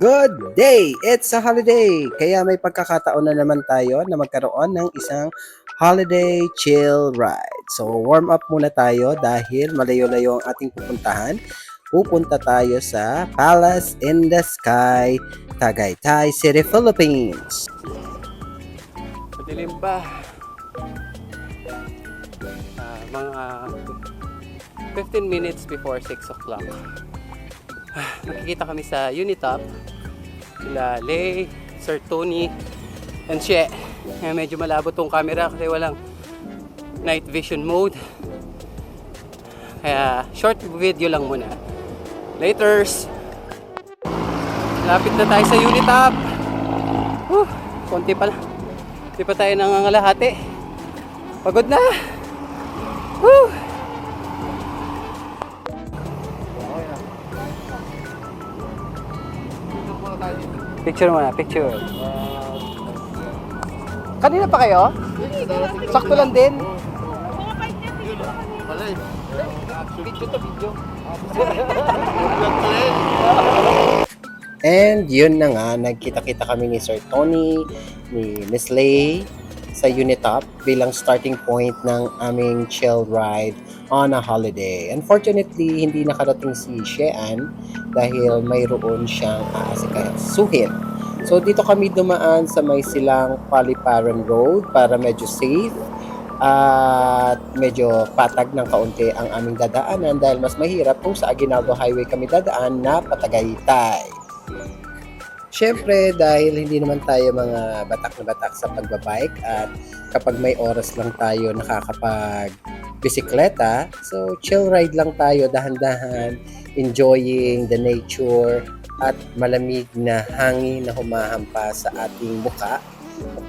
Good day! It's a holiday! Kaya may pagkakataon na naman tayo na magkaroon ng isang holiday chill ride. So warm up muna tayo dahil malayo-layo ang ating pupuntahan. Pupunta tayo sa Palace in the Sky, Tagaytay City, Philippines. Madilim ba? Ah, mga 15 minutes before 6 o'clock. Nakikita kami sa Unitop. Sila Lay, Sir Tony, and She. Kaya medyo malabo tong camera kasi walang night vision mode. Kaya short video lang muna. Laters! Lapit na tayo sa Unitop. Whew, konti pa lang. Di pa tayo nangangalahati. Pagod na. Woo! Picture muna, picture. Kanina pa kayo? Sakto lang din. Video to video. And yun na nga, nagkita-kita kami ni Sir Tony, ni Miss Lay sa Unitop bilang starting point ng aming chill ride on a holiday. Unfortunately, hindi nakarating si Shean dahil mayroon siyang aasikasuhin. So dito kami dumaan sa may silang Paliparan Road para medyo safe at medyo patag ng kaunti ang aming dadaanan dahil mas mahirap kung sa Aguinaldo Highway kami dadaan na patagaytay. Siyempre, dahil hindi naman tayo mga batak na batak sa pagbabike at kapag may oras lang tayo nakakapag bisikleta, so chill ride lang tayo dahan-dahan, enjoying the nature at malamig na hangin na humahampas sa ating muka.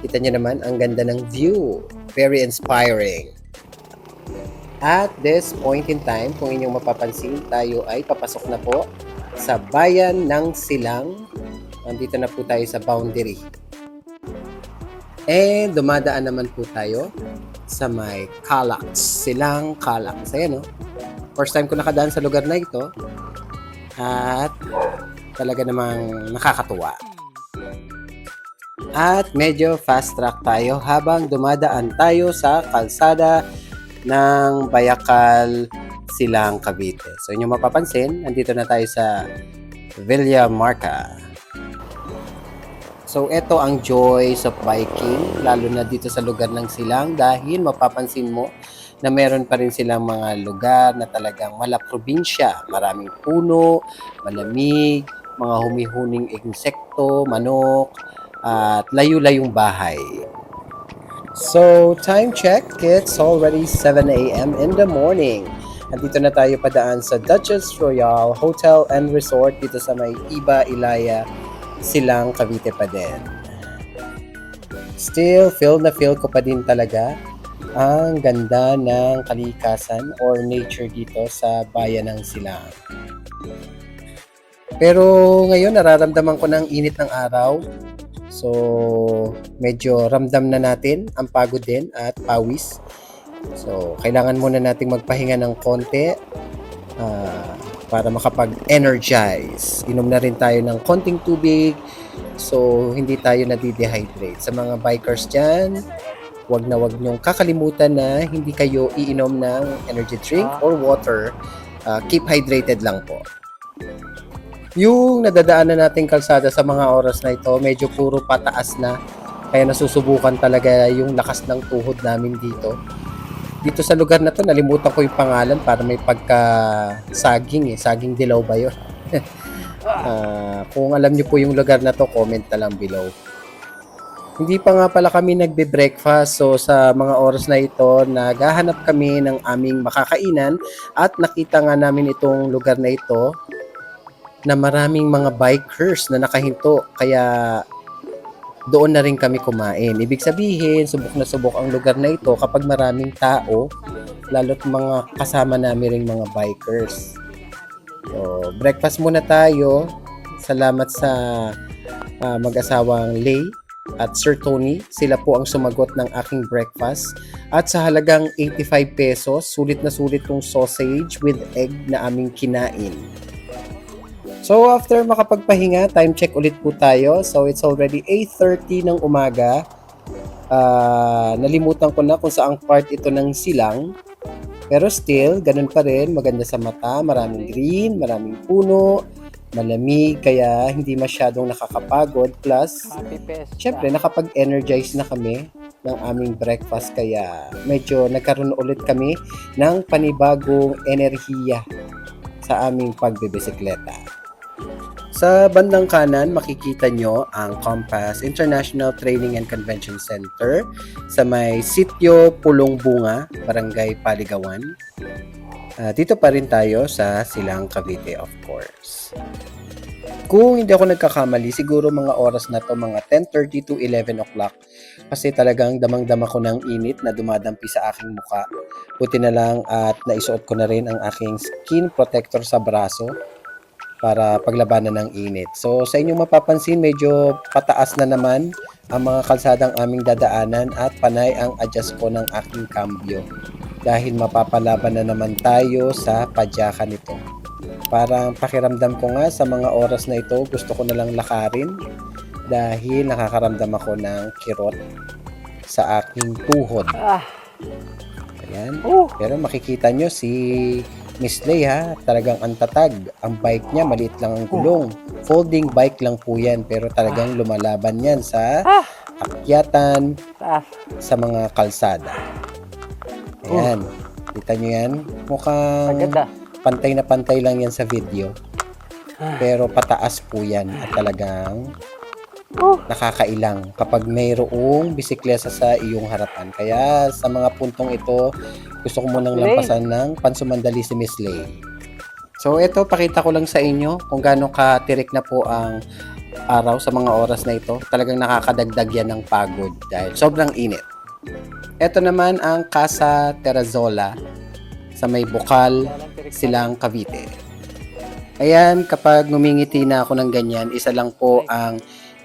Kita nyo naman, ang ganda ng view. Very inspiring. At this point in time, kung inyong mapapansin, tayo ay papasok na po sa bayan ng Silang. Nandito na po tayo sa boundary. And dumadaan naman po tayo sa may Calax. Silang Calax. Ayan o. First time ko nakadaan sa lugar na ito. At talaga namang nakakatuwa. At medyo fast track tayo habang dumadaan tayo sa kalsada ng Bayakal Silang Cavite. So inyo mapapansin, nandito na tayo sa Villa Marca. So ito ang joys of biking, lalo na dito sa lugar ng Silang dahil mapapansin mo na meron pa rin silang mga lugar na talagang mala probinsya. Maraming puno, malamig, mga humihuning insekto, manok, at layo-layong bahay. So, time check, it's already 7 a.m. in the morning. Andito na tayo padaan sa Duchess Royal Hotel and Resort dito sa may Iba, Ilaya, Silang, Cavite pa din. Still, feel na feel ko pa din talaga ang ganda ng kalikasan or nature dito sa bayan ng Silang. Pero ngayon nararamdaman ko ng init ng araw. So, medyo ramdam na natin ang pagod din at pawis. So, kailangan muna nating magpahinga ng konti ah, para makapag-energize. Inom na rin tayo ng konting tubig so hindi tayo nadidehydrate. Sa mga bikers dyan, wag na wag niyong kakalimutan na hindi kayo iinom ng energy drink or water. Ah, keep hydrated lang po. Yung nadadaanan nating kalsada sa mga oras na ito, medyo puro pataas na. Kaya nasusubukan talaga yung lakas ng tuhod namin dito. Dito sa lugar na to, nalimutan ko yung pangalan para may pagka saging eh. Saging dilaw ba yun? Ah, kung alam niyo po yung lugar na to, comment na lang below. Hindi pa nga pala kami nagbe-breakfast so sa mga oras na ito naghahanap kami ng aming makakainan at nakita nga namin itong lugar na ito na maraming mga bikers na nakahinto kaya doon na rin kami kumain. Ibig sabihin, subok na subok ang lugar na ito kapag maraming tao, lalo't mga kasama namin ring mga bikers. So, breakfast muna tayo. Salamat sa ah, mag-asawang Lay at Sir Tony. Sila po ang sumagot ng aking breakfast. At sa halagang 85 pesos, sulit na sulit tong sausage with egg na aming kinain. So after makapagpahinga, time check ulit po tayo. So it's already 8.30 ng umaga. Ah, nalimutan ko na kung saang part ito ng silang. Pero still, ganun pa rin. Maganda sa mata, maraming green, maraming puno, malamig, kaya hindi masyadong nakakapagod. Plus. Siyempre, nakapag-energize na kami ng aming breakfast kaya medyo nagkaroon ulit kami ng panibagong enerhiya sa aming pagbibisikleta. Sa bandang kanan, makikita nyo ang Compass International Training and Convention Center sa may Sitio Pulong Bunga, Barangay Paligawan. Ah, dito pa rin tayo sa Silang Cavite, of course. Kung hindi ako nagkakamali, siguro mga oras na to, mga 10.30 to 11 o'clock. Kasi talagang damang-dama ko ng init na dumadampi sa aking muka. Buti na lang at naisuot ko na rin ang aking skin protector sa braso para paglabanan ng init. So sa inyong mapapansin, medyo pataas na naman ang mga kalsadang aming dadaanan at panay ang adjust ko ng aking cambio dahil mapapalaban na naman tayo sa padyakan nito. Parang pakiramdam ko nga sa mga oras na ito, gusto ko na lang lakarin dahil nakakaramdam ako ng kirot sa aking tuhod. Ah, Ayan. oh, Pero makikita nyo si Miss Lay ha, talagang antatag. Ang bike niya, maliit lang ang gulong. Folding bike lang po yan, pero talagang lumalaban yan sa Ah. akyatan, taas. sa mga kalsada. Ayan. Kita nyo yan? Mukhang pantay na pantay lang yan sa video. Ah. Pero pataas po yan at talagang Oh. nakakailang kapag mayroong bisikleta sa iyong harapan. Kaya sa mga puntong ito, gusto ko munang lampasan ng pansumandali si Miss Lay. So ito, pakita ko lang sa inyo kung gaano katirik na po ang araw sa mga oras na ito. Talagang nakakadagdag yan ng pagod dahil sobrang init. Ito naman ang Casa Terrazola sa may Bukal, Silang Cavite. Ayan, kapag ngumingiti na ako ng ganyan, isa lang po ang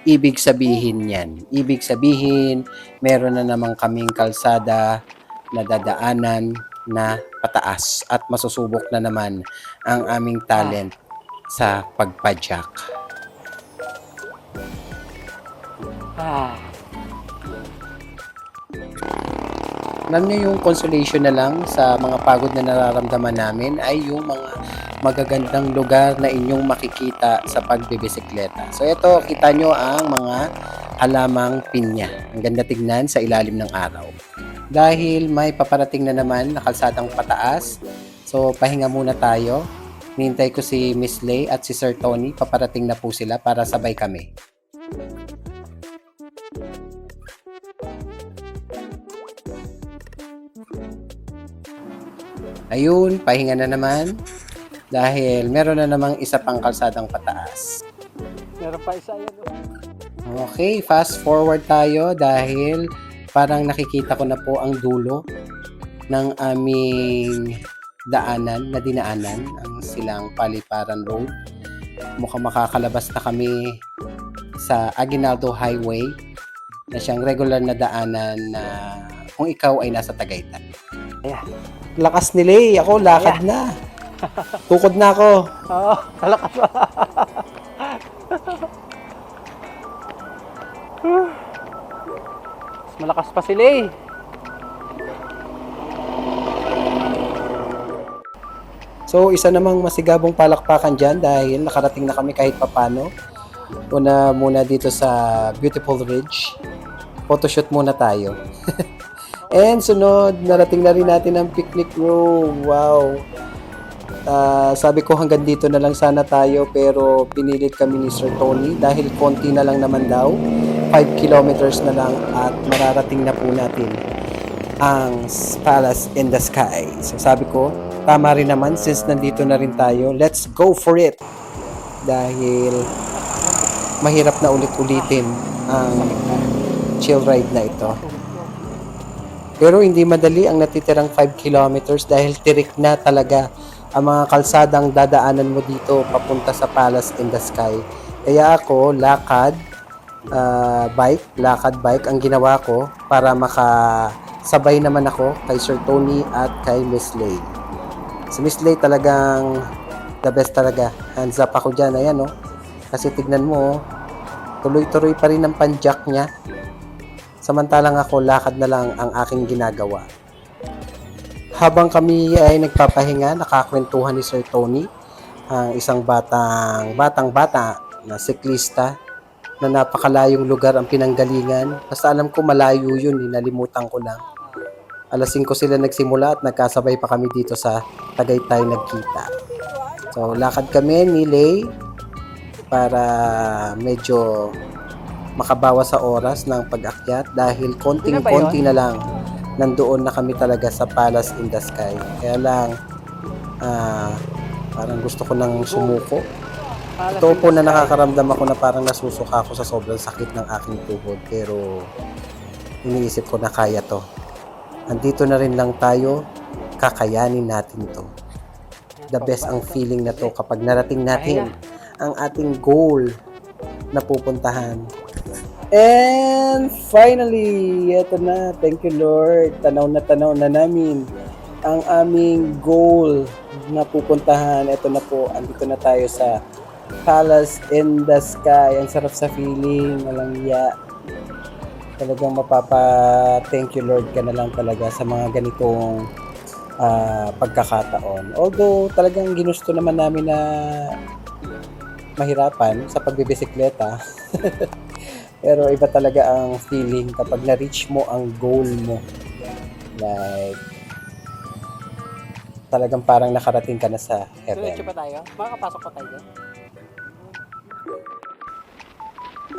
ibig sabihin niyan. Ibig sabihin, meron na naman kaming kalsada na dadaanan na pataas at masusubok na naman ang aming talent sa pagpadyak. Ah, Alam niyo yung consolation na lang sa mga pagod na nararamdaman namin ay yung mga magagandang lugar na inyong makikita sa pagbibisikleta. So ito, kita nyo ang mga halamang pinya. Ang ganda tignan sa ilalim ng araw. Dahil may paparating na naman na kalsadang pataas, so pahinga muna tayo. Nintay ko si Miss Lay at si Sir Tony, paparating na po sila para sabay kami. Ayun, pahinga na naman. Dahil meron na namang isa pang kalsadang pataas. meron pa isa yan. oh. Okay, fast forward tayo dahil parang nakikita ko na po ang dulo ng aming daanan na dinaanan, ang silang Paliparan Road. Mukhang makakalabas na kami sa Aguinaldo Highway na siyang regular na daanan na kung ikaw ay nasa Tagaytay. Ayan. Lakas ni Lay, ako lakad na. Tukod na ako. Oo, kalakas pa. Mas malakas pa sila eh. So, isa namang masigabong palakpakan dyan dahil nakarating na kami kahit papano. Una muna dito sa Beautiful Ridge. Photoshoot muna tayo. And sunod, narating na rin natin ang picnic room. Wow! Ah, sabi ko hanggang dito na lang sana tayo pero pinilit kami ni Sir Tony dahil konti na lang naman daw. 5 kilometers na lang at mararating na po natin ang Palace in the Sky. So sabi ko, tama rin naman since nandito na rin tayo, let's go for it. Dahil mahirap na ulit-ulitin ang chill ride na ito. Pero hindi madali ang natitirang 5 kilometers dahil tirik na talaga ang mga kalsadang dadaanan mo dito papunta sa Palace in the Sky. Kaya ako, lakad, ah, bike, lakad bike ang ginawa ko para makasabay naman ako kay Sir Tony at kay Miss Lay. Si Miss Lay talagang the best talaga. Hands up ako dyan. Ayan, oh. Kasi tignan mo, oh. Tuloy-tuloy pa rin ang panjack niya. Samantalang ako, lakad na lang ang aking ginagawa. Habang kami ay nagpapahinga, nakakwentuhan ni Sir Tony, ang isang batang, batang bata na siklista na napakalayong lugar ang pinanggalingan. Basta alam ko malayo yun, nalimutan ko lang. Alas 5 sila nagsimula at nagkasabay pa kami dito sa Tagaytay nagkita. So, lakad kami ni Lay para medyo makabawa sa oras ng pag-akyat dahil konting-konti na lang nandoon na kami talaga sa Palace in the Sky. Kaya lang, ah, parang gusto ko nang sumuko. Totoo po na nakakaramdam ako na parang nasusuka ako sa sobrang sakit ng aking tuhod pero iniisip ko na kaya to. Andito na rin lang tayo, kakayanin natin to. The best ang feeling na to kapag narating natin ang ating goal na pupuntahan. And finally, eto na. Thank you Lord. Tanaw na tanaw na namin ang aming goal na pupuntahan. Ito na po, andito na tayo sa Palace in the Sky. Ang sarap sa feeling, walang iya. Talagang mapapa thank you Lord ka na lang talaga sa mga ganitong ah, pagkakataon. Although talagang ginusto naman namin na mahirapan sa pagbibisikleta. Pero iba talaga ang feeling kapag na-reach mo ang goal mo. Like, talagang parang nakarating ka na sa heaven. Diretso pa tayo? Makakapasok pa tayo?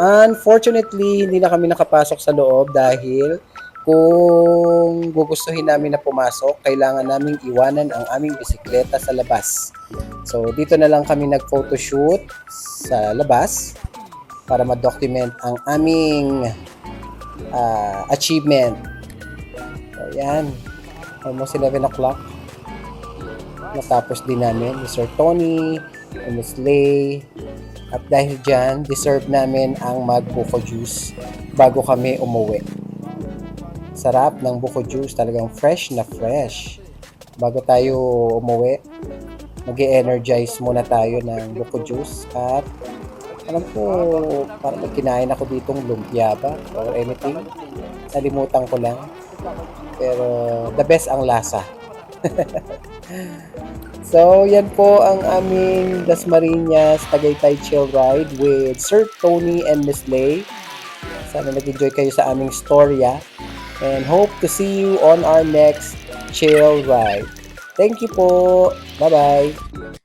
Unfortunately, hindi na kami nakapasok sa loob dahil kung gugustuhin namin na pumasok, kailangan naming iwanan ang aming bisikleta sa labas. So, dito na lang kami nag-photoshoot sa labas para ma-document ang aming ah, achievement. So. Almost 11 o'clock. Natapos din namin ni Sir Tony, ni Miss Lay, at dahil dyan, deserve namin ang mag-buko juice bago kami umuwi. Sarap ng buko juice, talagang fresh na fresh. Bago tayo umuwi, mag energize muna tayo ng buko juice at alam ko, parang kinain ako ditong lumpia ba or anything. Nalimutan ko lang. Pero the best ang lasa. So, yan po ang aming Dasmariñas Tagaytay Chill Ride with Sir Tony and Miss Lay. Sana nag-enjoy kayo sa aming storya. And hope to see you on our next chill ride. Thank you po. Bye-bye.